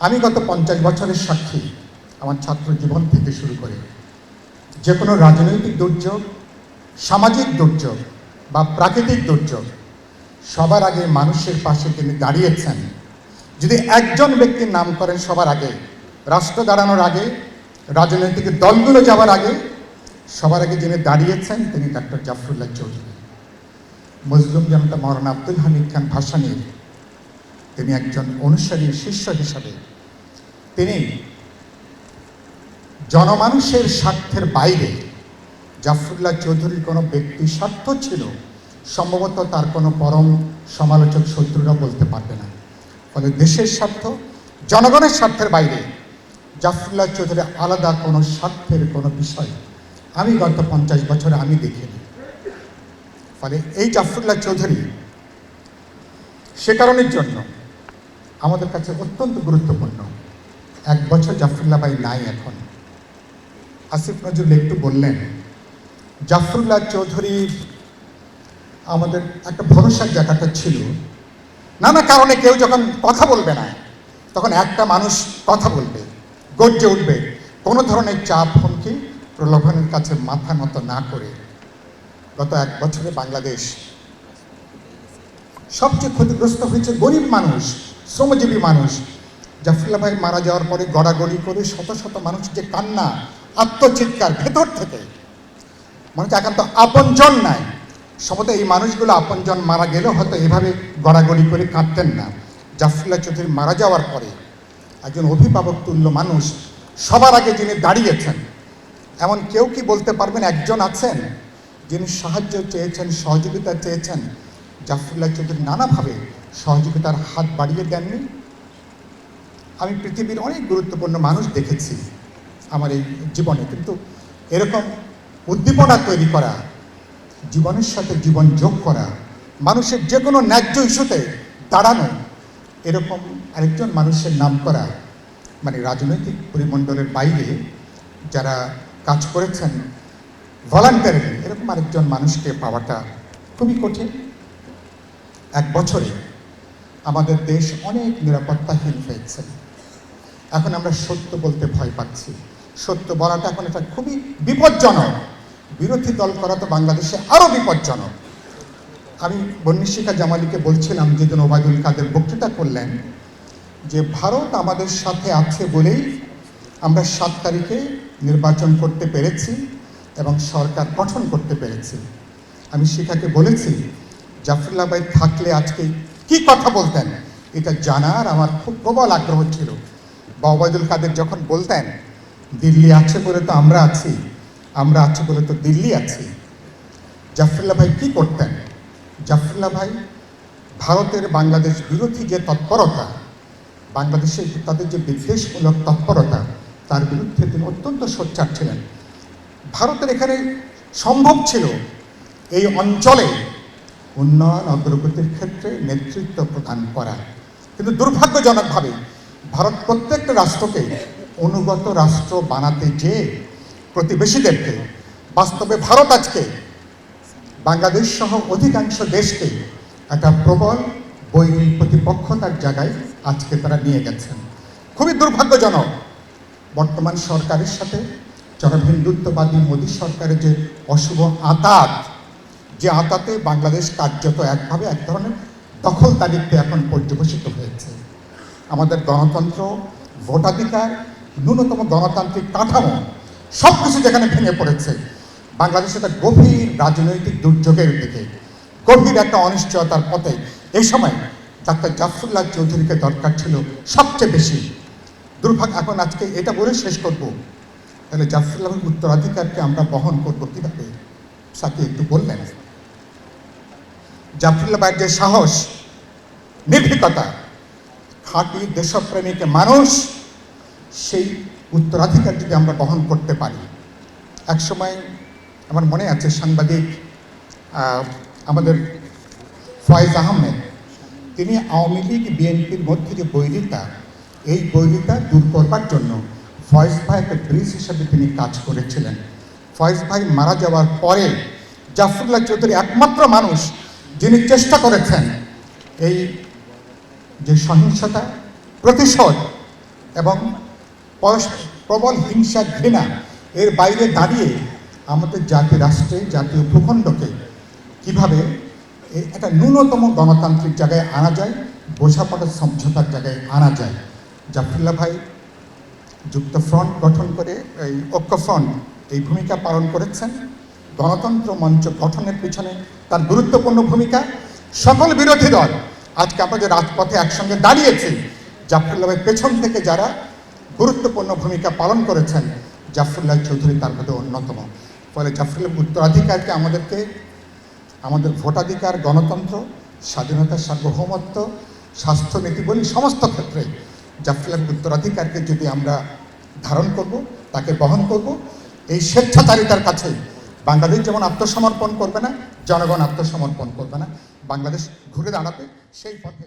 আমি গত পঞ্চাশ বছরের সাক্ষী আমার ছাত্র জীবন থেকে শুরু করে। যে কোনো রাজনৈতিক দুর্যোগ, সামাজিক দুর্যোগ বা প্রাকৃতিক দুর্যোগ, সবার আগে মানুষের পাশে তিনি দাঁড়িয়েছেন। যদি একজন ব্যক্তির নাম করেন সবার আগে, রাষ্ট্র দাঁড়ানোর আগে, রাজনৈতিক দলগুলো যাওয়ার আগে, সবার আগে যিনি দাঁড়িয়েছেন তিনি ডাক্তার জাফরুল্লাহ চৌধুরী। মজলুম জনতা মৌলানা আব্দুল হামিদ খান ভাসানীর, তিনি একজন অনুসারী শিষ্য হিসাবে তিনি জনমানুষের স্বার্থের বাইরে জাফরুল্লাহ চৌধুরীর কোনো ব্যক্তি স্বার্থ ছিল, সম্ভবত তার কোনো পরম সমালোচক শত্রুরা বলতে পারবে না। ফলে দেশের স্বার্থ, জনগণের স্বার্থের বাইরে জাফরুল্লাহ চৌধুরী আলাদা কোনো স্বার্থের কোনো বিষয়। আমি গত পঞ্চাশ বছরে আমি দেখিনি। ফলে এই জাফরুল্লাহ চৌধুরী সে কারণের জন্য আমাদের কাছে অত্যন্ত গুরুত্বপূর্ণ। এক বছর জাফরুল্লাহ ভাই নাই এখন। আসিফ নজরুল একটু বললেন, জাফরুল্লাহ চৌধুরীর আমাদের একটা ভরসার জায়গাটা ছিল। নানা কারণে কেউ যখন কথা বলবে না, তখন একটা মানুষ কথা বলবে, গর্জে উঠবে, কোনো ধরনের চাপ, হুমকি প্রলোভনের কাছে মাথা নত না করে। গত এক বছরে বাংলাদেশ সবচেয়ে ক্ষতিগ্রস্ত হয়েছে গরিব মানুষ, শ্রমজীবী মানুষ জাফরুল্লাহ ভাই মারা যাওয়ার পরে গড়াগড়ি করে শত শত মানুষ যে কান্না, আত্মচিৎকার ভেতর থেকে। মনে হচ্ছে একান্ত আপনজন নাই। সম্ভবত এই মানুষগুলো আপনজন মারা গেলেও হয়তো এভাবে গড়াগড়ি করে কাঁদতেন না। জাফরুল্লাহ চৌধুরী মারা যাওয়ার পরে একজন অভিভাবক তুল্য মানুষ সবার আগে যিনি দাঁড়িয়েছেন, এমন কেউ কি বলতে পারবেন একজন আছেন যিনি সাহায্য চেয়েছেন, সহযোগিতা চেয়েছেন? জাফরুল্লাহ চৌধুরী নানাভাবে সহযোগিতার হাত বাড়িয়ে দেননি আমি পৃথিবীর অনেক গুরুত্বপূর্ণ মানুষ দেখেছি আমার এই জীবনে, কিন্তু এরকম উদ্দীপনা তৈরি করা, জীবনের সাথে জীবন যোগ করা, মানুষের যে কোনো ন্যায্য ইস্যুতে দাঁড়ানো, এরকম আরেকজন মানুষের নাম করা মানে রাজনৈতিক পরিমণ্ডলের বাইরে যারা কাজ করেছেন ভলান্টারিলি এরকম আরেকজন মানুষকে পাওয়াটা খুবই কঠিন। এক বছরে আমাদের দেশ অনেক নিরাপত্তাহীন হয়েছে। এখন আমরা সত্য বলতে ভয় পাচ্ছি। সত্য বলাটা এখন এটা খুবই বিপজ্জনক। বিরোধী দল করা তো বাংলাদেশে আরও বিপজ্জনক। আমি বন্নিশিকা জামালিকে বলছিলাম যেদিন ওবায়দুল কাদের বক্তৃতা করলেন যে, ভারত আমাদের সাথে আছে বলেই আমরা সাত তারিখে নির্বাচন করতে পেরেছি এবং সরকার গঠন করতে পেরেছি। আমি শিখাকে বলেছি, জাফরুল্লাহ ভাই থাকলে আজকে কি কথা বলতেন? এটা জানার আমার খুব প্রবল আগ্রহ ছিল। বা ওবায়দুল কাদের যখন বলতেন, দিল্লি আছে বলে তো আমরা আছি আমরা আছি বলে তো দিল্লি আছি। জাফরুল্লাহ ভাই কি করতেন? জাফরুল্লাহ ভাই ভারতের বাংলাদেশ বিরোধী যে তৎপরতা বাংলাদেশের তাদের যে বিদ্বেষমূলক তৎপরতা, তার বিরুদ্ধে তিনি অত্যন্ত সোচ্চার ছিলেন। ভারতের এখানে সম্ভব ছিল এই অঞ্চলে উন্নয়ন অগ্রগতির ক্ষেত্রে নেতৃত্ব প্রদান করা। কিন্তু দুর্ভাগ্যজনকভাবে ভারত প্রত্যেকটা রাষ্ট্রকে অনুগত রাষ্ট্র বানাতে যে প্রতিবেশীদেরকে, বাস্তবে ভারত আজকে বাংলাদেশ সহ অধিকাংশ দেশকে একটা প্রবল বৈরী প্রতিপক্ষতার জায়গায় আজকে তারা নিয়ে গেছেন। খুবই দুর্ভাগ্যজনক, বর্তমান সরকারের সাথে যারা হিন্দুত্ববাদী মোদী সরকারের যে অশুভ আতাত, যে আতাতে বাংলাদেশ কার্যত একভাবে এক ধরনের দখলদারিত্বে এখন পর্যবেসিত হয়েছে। আমাদের গণতন্ত্র, ভোটাধিকার, ন্যূনতম গণতান্ত্রিক কাঠামো সব কিছু যেখানে ভেঙে পড়েছে, বাংলাদেশ একটা গভীর রাজনৈতিক দুর্যোগের দিকে, গভীর একটা অনিশ্চয়তার পথে। এই সময় ডাক্তার জাফরুল্লাহ চৌধুরীকে দরকার ছিল সবচেয়ে বেশি। দুর্ভাগ্য, এখন আজকে এটা বলে শেষ করব। তাহলে জাফরুল্লাহের উত্তরাধিকারকে আমরা বহন করব কীভাবে? সাথে একটু বললেন। জাফরুল্লাহ যে সাহস, নির্ভীকতা খাঁটি দেশপ্রেমিক মানুষ, সেই উত্তরাধিকার যদি আমরা বহন করতে পারি। একসময় আমার মনে আছে সাংবাদিক আমাদের ফয়েজ আহমেদ, তিনি আওয়ামী লীগ, বিএনপির মধ্যে যে বৈরিতা, এই বৈরিতা দূর করবার জন্য ফয়েজ ভাই একটা ব্রিজ হিসাবে তিনি কাজ করেছিলেন। ফয়েজ ভাই মারা যাওয়ার পরে জাফরুল্লাহ চৌধুরী একমাত্র মানুষ যিনি চেষ্টা করেছেন এই যে সহিংসতা, প্রতিশোধ এবং প্রবল হিংসা ঘৃণা এর বাইরে দাঁড়িয়ে আমাদের জাতি রাষ্ট্রে, জাতীয় ভূখণ্ডকে কীভাবে একটা ন্যূনতম গণতান্ত্রিক জায়গায় আনা যায় বোঝাপড়ার সমঝোতার জায়গায় আনা যায়। জাফরুল্লাহ ভাই যুক্ত ফ্রন্ট গঠন করে, এই ঐক্য ফ্রন্ট এই ভূমিকা পালন করেছেন। গণতন্ত্র মঞ্চ গঠনের পিছনে তার গুরুত্বপূর্ণ ভূমিকা। সকল বিরোধী দল আজকে আমরা যে রাজপথে একসঙ্গে দাঁড়িয়েছি। জাফরুল্লাহের পেছন থেকে যারা গুরুত্বপূর্ণ ভূমিকা পালন করেছেন জাফরুল্লাহ চৌধুরী তার মধ্যে অন্যতম। ফলে জাফরুল্লাহ উত্তরাধিকারকে আমাদেরকে, আমাদের ভোটাধিকার, গণতন্ত্র, স্বাধীনতা, সার্বভৌমত্ব স্বাস্থ্যনীতি বলি সমস্ত ক্ষেত্রে জাফরুল্লাহ উত্তরাধিকারকে যদি আমরা ধারণ করব, তাকে বহন করব, এই স্বেচ্ছাচারিতার কাছে বাংলাদেশ যেমন আত্মসমর্পণ করবে না জনগণ আত্মসমর্পণ করবে না বাংলাদেশ ঘুরে দাঁড়াবে সেই পথে।